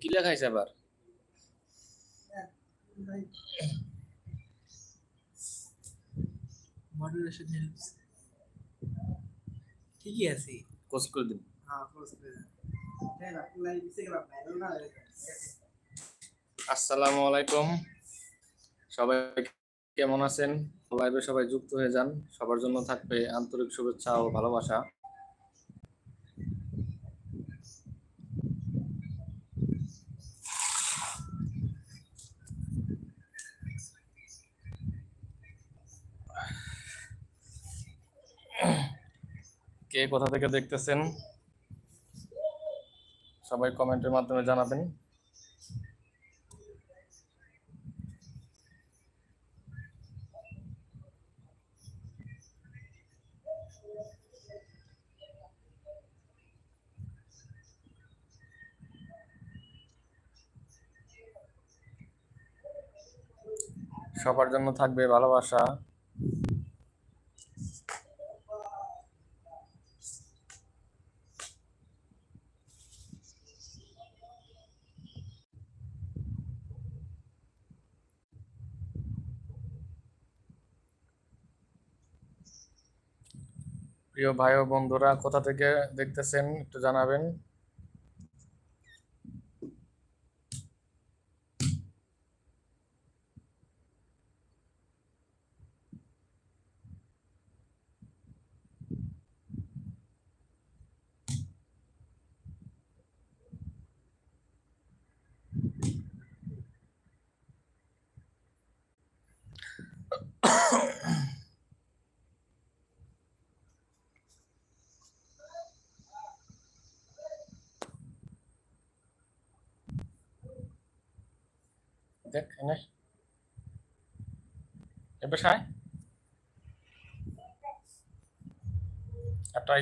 কি লেখাইছে আবার? হেল্পস ঠিকই আছে। কোচ করে দিন হ্যাঁ করে হয়ে। আসসালামু আলাইকুম। সবাই কেমন আছেন? লাইভে সবাই যুক্ত হয়ে যান। সবার জন্য থাকবে আন্তরিক শুভেচ্ছা ও ভালোবাসা। কে কোথা থেকে দেখতেছেন? সবাই কমেন্টের মাধ্যমে জানাবেন। সবার জন্য থাকবে ভালোবাসা। প্রিয় ভাই ও বন্ধুরা কোথা থেকে দেখতেছেন একটু জানাবেন। দেখ এনে। এ পেশায় একটা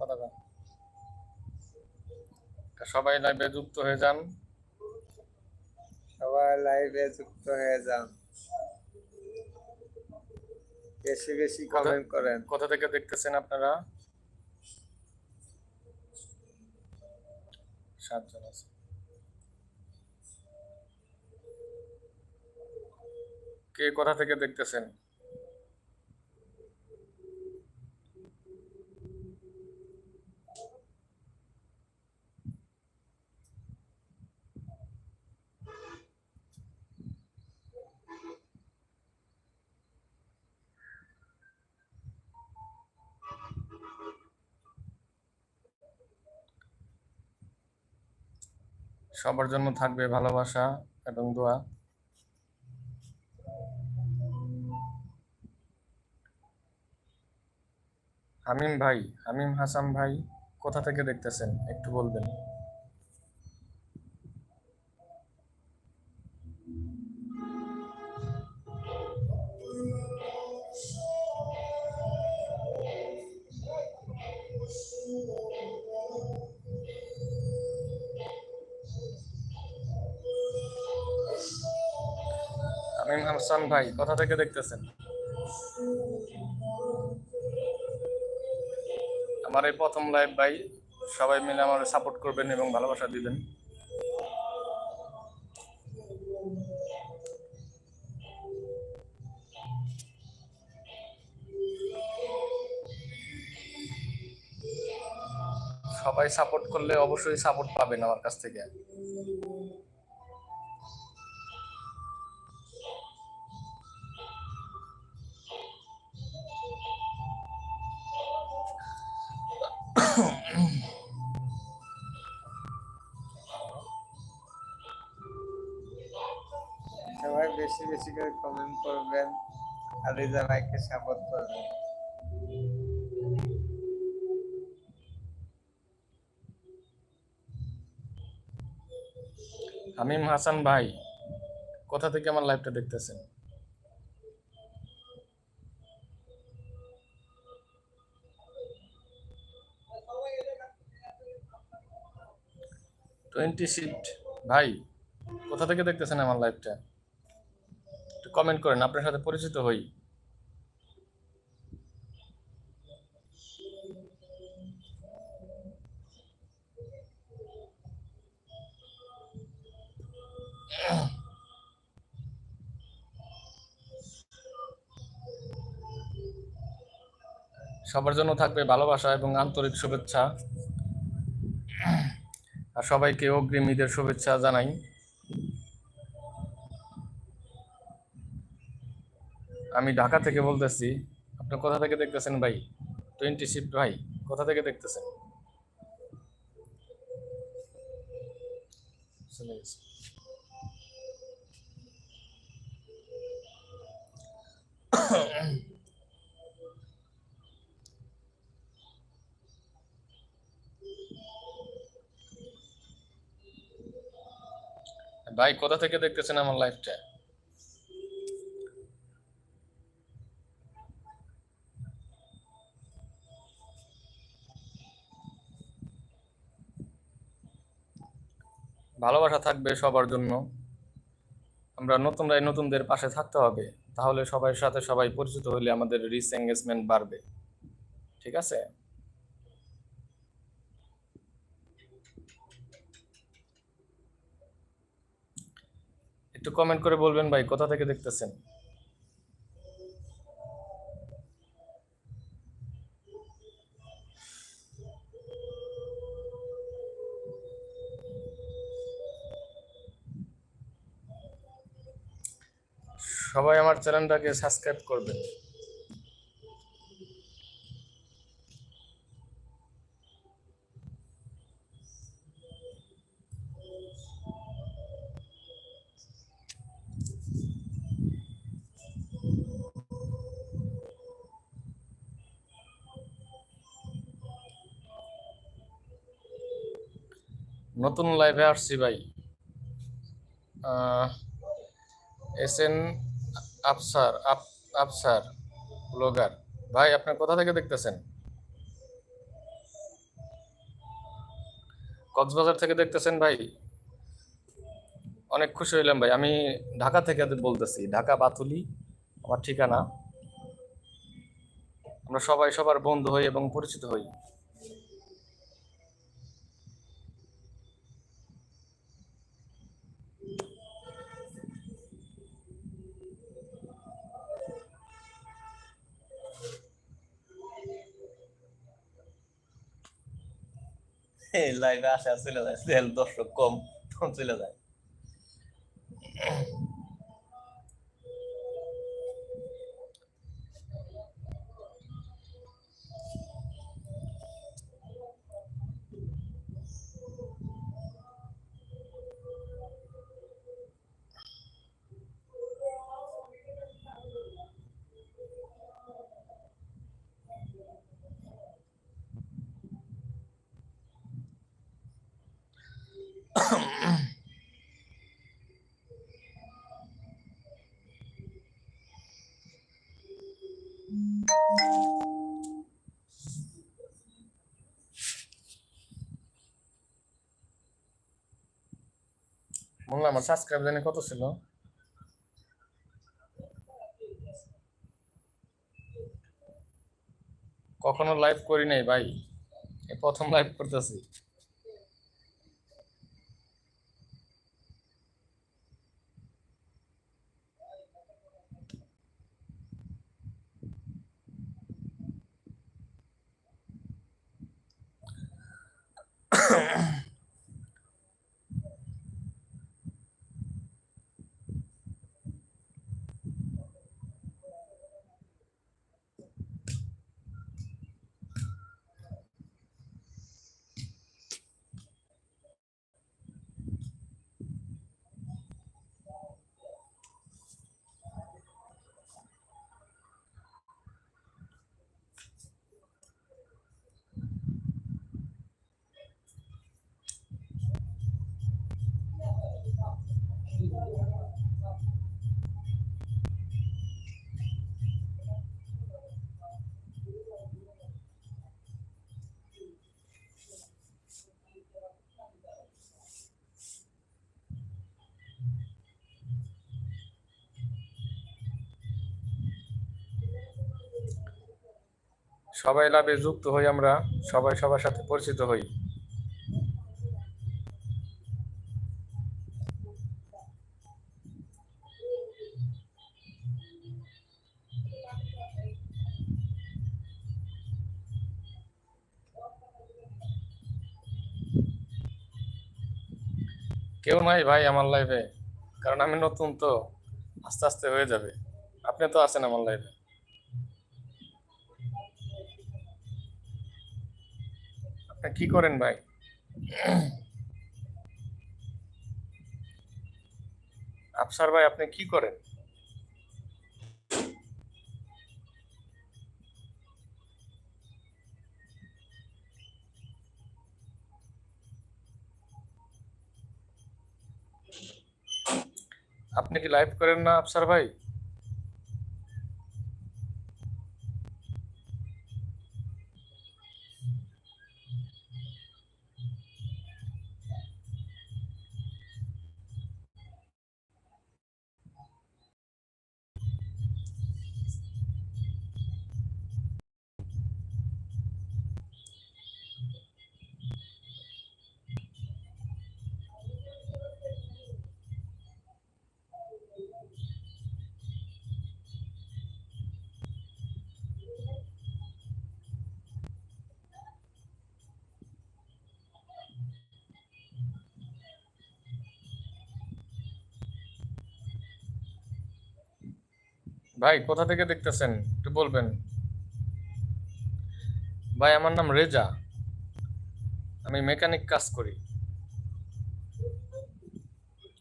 কথা সবাই লাইভে যুক্ত হয়ে যান। সবাই লাইভে যুক্ত হয়ে যান। বেশি বেশি কমেন্ট করেন। কোথা থেকে দেখতেছেন আপনারা? সাতজন আছে। কে কোথা থেকে দেখতেছেন? সবার জন্য থাকবে ভালোবাসা এবং দোয়া। হামিম ভাই, হামিম হাসান ভাই, কোথা থেকে দেখতেছেন? একটু বলবেন। হামিম হাসান ভাই, কোথা থেকে দেখতেছেন? আমার এই প্রথম লাইভ ভাই, সবাই মিলে আমার সাপোর্ট করবেন এবং ভালোবাসা দিবেন। সবাই সাপোর্ট করলে অবশ্যই সাপোর্ট পাবেন আমার কাছ থেকে। বেশি করে কমেন্ট করবেন। আর রিজা ভাইকে সাপোর্ট করবেন। হামিম হাসান ভাই, কোথা থেকে আমার লাইভটা দেখতেছেন? টোয়েন্টি শিফট ভাই, কোথা থেকে দেখতেছেন আমার লাইভটা কমেন্ট করেন, আপনার সাথে পরিচিত হই। সবার জন্য থাকবে ভালোবাসা এবং আন্তরিক শুভেচ্ছা। আর সবাইকে অগ্রিম ঈদের শুভেচ্ছা জানাই। আমি ঢাকা থেকে বলতেছি, আপনি কোথা থেকে দেখতেছেন ভাই? টোয়েন্টি শিফট ভাই, কোথা থেকে দেখতেছেন? ভাই, কোথা থেকে দেখতেছেন আমার লাইফটা ভালোবাসা থাকবে সবার জন্য। আমরা নতুনরাই নতুনদের পাশে থাকতে হবে, তাহলে সবাই সাথে সবাই পরিচিত হলে আমাদের রিস এঙ্গেজমেন্ট বাড়বে। ঠিক আছে? একটু কমেন্ট করে বলবেন ভাই, কোথা থেকে দেখতেছেন? সবাই আমার চ্যানেলটাকে সাবস্ক্রাইব করবেন। নতুন লাইভে আসছি ভাই। এস এন আফসার আপ আফসার, ব্লগার। ভাই, আপনি কোথা থেকে দেখতেছেন? কক্সবাজার থেকে দেখতেছেন ভাই? অনেক খুশি হইলাম ভাই। আমি ঢাকা থেকে বলতেছি, ঢাকা বাতুলি, আমার ঠিকানা। আমরা সবাই সবার বন্ধু হই এবং পরিচিত হই। লাইভে আসে চলে যায় সেল দর্শক কম চলে যায়। আমার সাবস্ক্রাইব জানি কত ছিল? কখনো লাইভ করি নাই ভাই। প্রথম লাইভ করতেছি। সবাই লাভে যুক্ত হই আমরা, সবাই সবার সাথে পরিচিত হই। কেউ নাই ভাই আমার লাইফে কারণ আমি নতুন তো, আস্তে আস্তে হয়ে যাবে। আপনি তো আছেন আমার লাইফে কি করেন ভাই? আফসার ভাই, আপনি কি করেন? আপনি কি লাইভ করেন না আফসার ভাই? ভাই, কোথা থেকে দেখতেছেন? একটু বলবেন। ভাই, আমার নাম রেজা। আমি মেকানিক কাজ করি।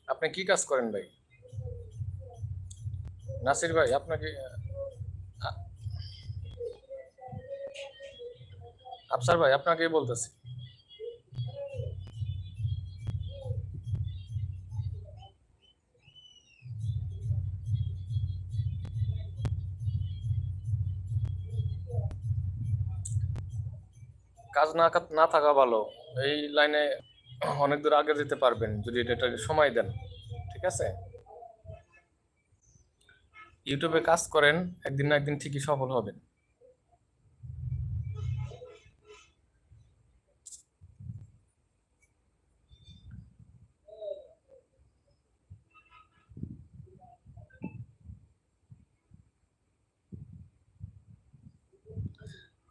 আপনি কি কাজ করেন ভাই? নাসির ভাই, আপনাকে আফসার ভাই, আপনাকেই বলতেছি। কাজ না না থাকা ভালো, এই লাইনে অনেক দূর আগে যেতে পারবেন যদি এটা সময় দেন, ঠিক আছে? ইউটিউবে কাজ করেন, একদিন না একদিন ঠিকই সফল হবেন।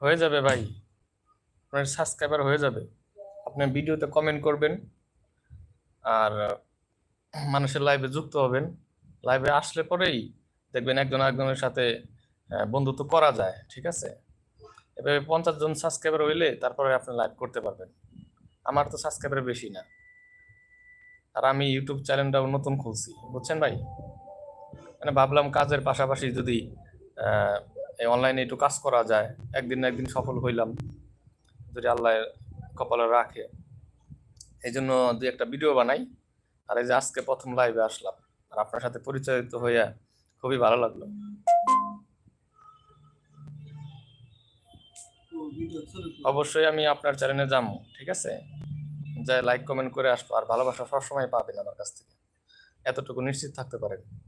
হয়ে যাবে ভাই। আপনার সাবস্ক্রাইবার হয়ে যাবে, আপনি ভিডিওতে কমেন্ট করবেন, আর মানুষের লাইভে যুক্ত হবেন। লাইভে আসলে পরেই দেখবেন একজন একজনের সাথে বন্ধুত্ব করা যায়, ঠিক আছে? এভাবে পঞ্চাশ জন সাবস্ক্রাইবার হইলে তারপরে আপনি লাইভ করতে পারবেন। আমার তো সাবস্ক্রাইবার বেশি না। আর আমি ইউটিউব চ্যানেলটাও নতুন খুলছি, বুঝছেন ভাই? মানে ভাবলাম কাজের পাশাপাশি যদি অনলাইনে একটু কাজ করা যায়, একদিন না একদিন সফল হইলাম। যদি আল্লাহ কপালে রাখে। এই জন্য দুই একটা ভিডিও বানাই। আর এই যে আজকে প্রথম লাইভে আসলাম। আর আপনার সাথে পরিচয়িত হইয়া খুবই ভালো লাগল। অবশ্যই আমি আপনার চ্যানেলে যাব, ঠিক আছে? যাই লাইক কমেন্ট করে আসব। আর ভালোবাসা সবসময় পাবেন আমার কাছ থেকে। এতটুকু নিশ্চিত থাকতে পারেন।